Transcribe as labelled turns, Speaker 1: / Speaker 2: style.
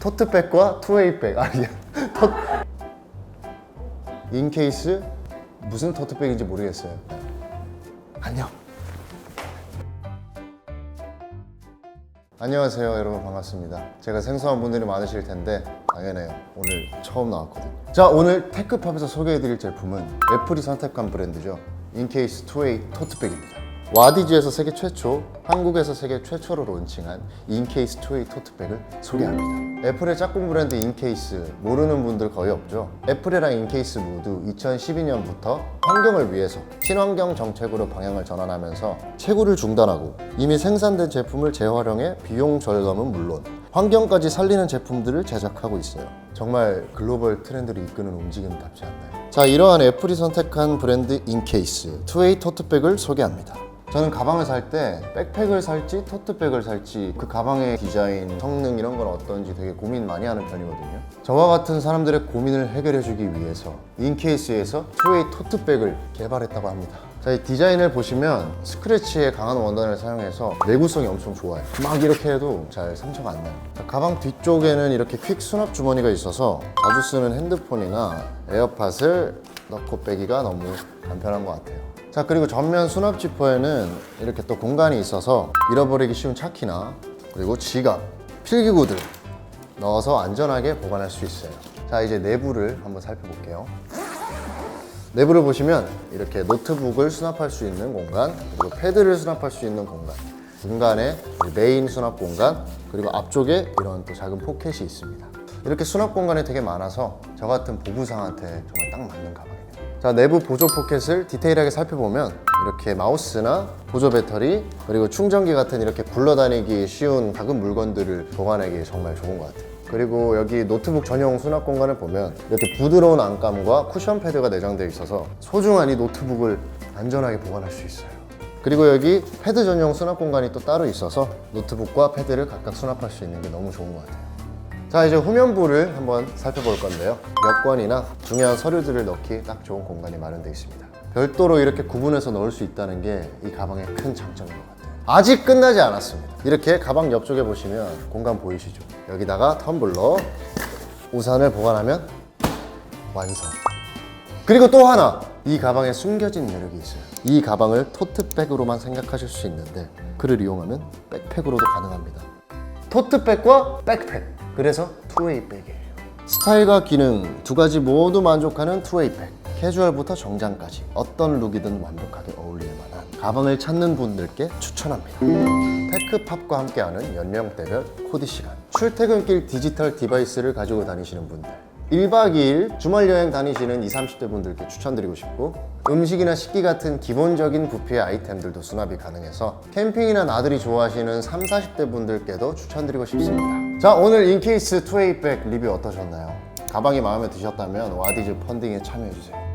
Speaker 1: 토트백과 투웨이백. 아니야 토... 인케이스 무슨 토트백인지 모르겠어요. 안녕. 안녕하세요 여러분. 반갑습니다. 제가 생소한 분들이 많으실 텐데 당연해요. 오늘 처음 나왔거든요. 자 오늘 테크팝에서 소개해드릴 제품은 애플이 선택한 브랜드죠. 인케이스 투웨이 토트백입니다 와디즈에서 세계 최초, 한국에서 세계 최초로 론칭한 인케이스 투웨이 토트백을 소개합니다. 애플의 짝꿍 브랜드 인케이스 모르는 분들 거의 없죠. 애플이랑 인케이스 모두 2012년부터 환경을 위해서 친환경 정책으로 방향을 전환하면서 채굴을 중단하고 이미 생산된 제품을 재활용해 비용 절감은 물론 환경까지 살리는 제품들을 제작하고 있어요. 정말 글로벌 트렌드를 이끄는 움직임답지 않나요? 자, 이러한 애플이 선택한 브랜드 인케이스 투웨이 토트백을 소개합니다. 저는 가방을 살 때 백팩을 살지 토트백을 살지 그 가방의 디자인, 성능 이런 건 어떤지 되게 고민 많이 하는 편이거든요. 저와 같은 사람들의 고민을 해결해주기 위해서 인케이스에서 투웨이 토트백을 개발했다고 합니다. 자, 이 디자인을 보시면 스크래치의 강한 원단을 사용해서 내구성이 엄청 좋아요. 막 이렇게 해도 잘 상처가 안 나요. 자, 가방 뒤쪽에는 이렇게 퀵 수납 주머니가 있어서 자주 쓰는 핸드폰이나 에어팟을 넣고 빼기가 너무 간편한 것 같아요. 자 그리고 전면 수납 지퍼에는 이렇게 또 공간이 있어서 잃어버리기 쉬운 차키나 그리고 지갑, 필기구들 넣어서 안전하게 보관할 수 있어요. 자 이제 내부를 한번 살펴볼게요. 내부를 보시면 이렇게 노트북을 수납할 수 있는 공간 그리고 패드를 수납할 수 있는 공간 중간에 메인 수납 공간 그리고 앞쪽에 이런 또 작은 포켓이 있습니다. 이렇게 수납 공간이 되게 많아서 저 같은 보부상한테 정말 딱 맞는 가방이에요. 자 내부 보조 포켓을 디테일하게 살펴보면 이렇게 마우스나 보조 배터리 그리고 충전기 같은 이렇게 굴러다니기 쉬운 작은 물건들을 보관하기 정말 좋은 것 같아요. 그리고 여기 노트북 전용 수납 공간을 보면 이렇게 부드러운 안감과 쿠션 패드가 내장되어 있어서 소중한 이 노트북을 안전하게 보관할 수 있어요. 그리고 여기 패드 전용 수납 공간이 또 따로 있어서 노트북과 패드를 각각 수납할 수 있는 게 너무 좋은 것 같아요 자 이제 후면부를 한번 살펴볼 건데요. 여권이나 중요한 서류들을 넣기 딱 좋은 공간이 마련되어 있습니다. 별도로 이렇게 구분해서 넣을 수 있다는 게 이 가방의 큰 장점인 것 같아요. 아직 끝나지 않았습니다. 이렇게 가방 옆쪽에 보시면 공간 보이시죠? 여기다가 텀블러 우산을 보관하면 완성. 그리고 또 하나 이 가방에 숨겨진 매력이 있어요. 이 가방을 토트백으로만 생각하실 수 있는데 그를 이용하면 백팩으로도 가능합니다. 토트백과 백팩 그래서 투웨이 백이에요. 스타일과 기능 두 가지 모두 만족하는 투웨이 백. 캐주얼부터 정장까지 어떤 룩이든 완벽하게 어울릴 만한 가방을 찾는 분들께 추천합니다. 테크팝과 함께하는 연령대별 코디 시간. 출퇴근길 디지털 디바이스를 가지고 다니시는 분들. 1박 2일 주말 여행 다니시는 20, 30대 분들께 추천드리고 싶고 음식이나 식기 같은 기본적인 부피의 아이템들도 수납이 가능해서 캠핑이나 나들이 좋아하시는 3, 40대 분들께도 추천드리고 싶습니다 자 오늘 인케이스 투웨이백 리뷰 어떠셨나요? 가방이 마음에 드셨다면 와디즈 펀딩에 참여해주세요